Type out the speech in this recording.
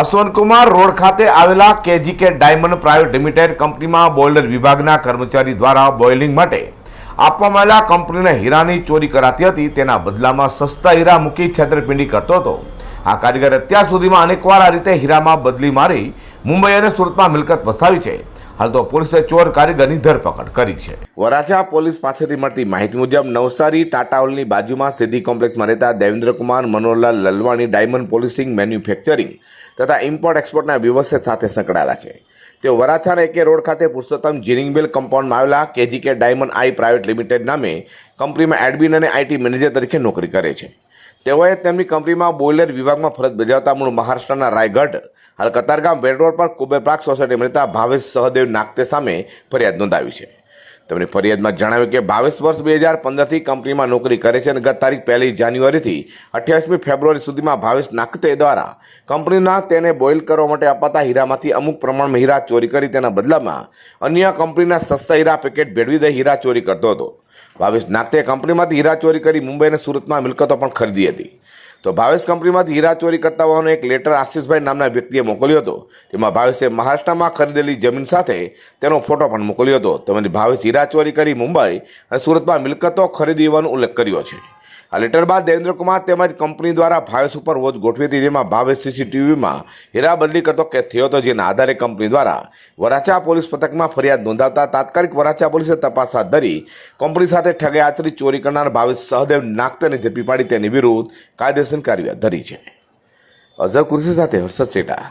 અશ્વનકુમાર road ખાતે આવેલા KGK diamond private limited કંપનીમાં બોઇલર વિભાગના કર્મચારી દ્વારા બોઇલિંગ માટે આપવામાં આવેલા કંપનીને હીરાની ચોરી કરાતી હતી. તેના બદલામાં સસ્તા હીરા મૂકી છેતરપિંડી કરતો હતો. આ કારીગર અત્યાર સુધીમાં અનેકવાર આ રીતે હીરામાં બદલી મારી મુંબઈ અને સુરતમાં મિલકત વસાવી છે. હાલ તો પોલીસે ચોર કારીગરની ધરપકડ કરી છે. વરાછા પોલીસ પાસેથી મળતી માહિતી મુજબ નવસારી ટાટાઓલની બાજુમાં સિદ્ધિ કોમ્પ્લેક્સમાં રહેતા Devendrakumar, Manoharlal Lalwani, diamond polishing, manufacturing તથા ઇમ્પોર્ટ એક્સપોર્ટના વ્યવસાય સાથે સંકળાયેલા છે. તેઓ વરાછાના એકે રોડ ખાતે પુરુષોત્તમ જીનિંગબેલ કમ્પાઉન્ડમાં આવેલા KGK diamond I private limited નામે કંપનીમાં એડમિન અને આઈટી મેનેજર તરીકે નોકરી કરે છે. તેઓએ તેમની કંપનીમાં બોઇલર વિભાગમાં ફરજ બજાવતા મૂળ મહારાષ્ટ્રના રાયગઢ હાલ કતારગામ બેડ રોડ પર કુબેર પાર્ક સોસાયટીમાં રહેતા ભાવેશ સહદેવ નાગતે સામે ફરિયાદ નોંધાવી છે. તેમની ફરિયાદમાં જણાવ્યું કે બાવીસ વર્ષ બે હજાર પંદરથી કંપનીમાં નોકરી કરે છે અને ગત તારીખ પહેલી જાન્યુઆરીથી અઠ્યાવીસમી ફેબ્રુઆરી સુધીમાં ભાવેશ નાખતે દ્વારા કંપનીના તેને બોઇલ કરવા માટે અપાતા હીરામાંથી અમુક પ્રમાણમાં હીરા ચોરી કરી તેના બદલામાં અન્ય કંપનીના સસ્તા હીરા પેકેટ ભેળવી દઈ હીરા ચોરી કરતો હતો. ભાવેશ નાગતે કંપનીમાંથી હીરા ચોરી કરી મુંબઈ અને સુરતમાં મિલકતો પણ ખરીદી હતી. તો ભાવેશ કંપનીમાંથી હીરા ચોરી કરતા હોવાનો એક લેટર આશીષભાઈ નામના વ્યક્તિએ મોકલ્યો હતો. તેમાં ભાવેશે મહારાષ્ટ્રમાં ખરીદેલી જમીન સાથે તેનો ફોટો પણ મોકલ્યો હતો. તેમજ ભાવેશ હીરા ચોરી કરી મુંબઈ અને સુરતમાં મિલકતો ખરીદી હોવાનો ઉલ્લેખ કર્યો છે. આ લેટર બાદ દેવેન્દ્રકુમાર તેમજ કંપની દ્વારા ભાવેશ ઉપર વોચ ગોઠવી હતી. જેમાં ભાવેશ સીસીટીવીમાં હેરાબદલી કરતો કેસ થયો હતો, જેના આધારે કંપની દ્વારા વરાછા પોલીસ પથકમાં ફરિયાદ નોંધાવતા તાત્કાલિક વરાછા પોલીસે તપાસ હાથ ધરી કંપની સાથે ઠગે આચરી ચોરી કરનાર ભાવેશ સહદેવ નાગતને ઝડપી પાડી તેની વિરુદ્ધ કાયદેસર કાર્યવાહી ધરી છે. અઝર કુર્સી સાથે હર્ષદ સેટા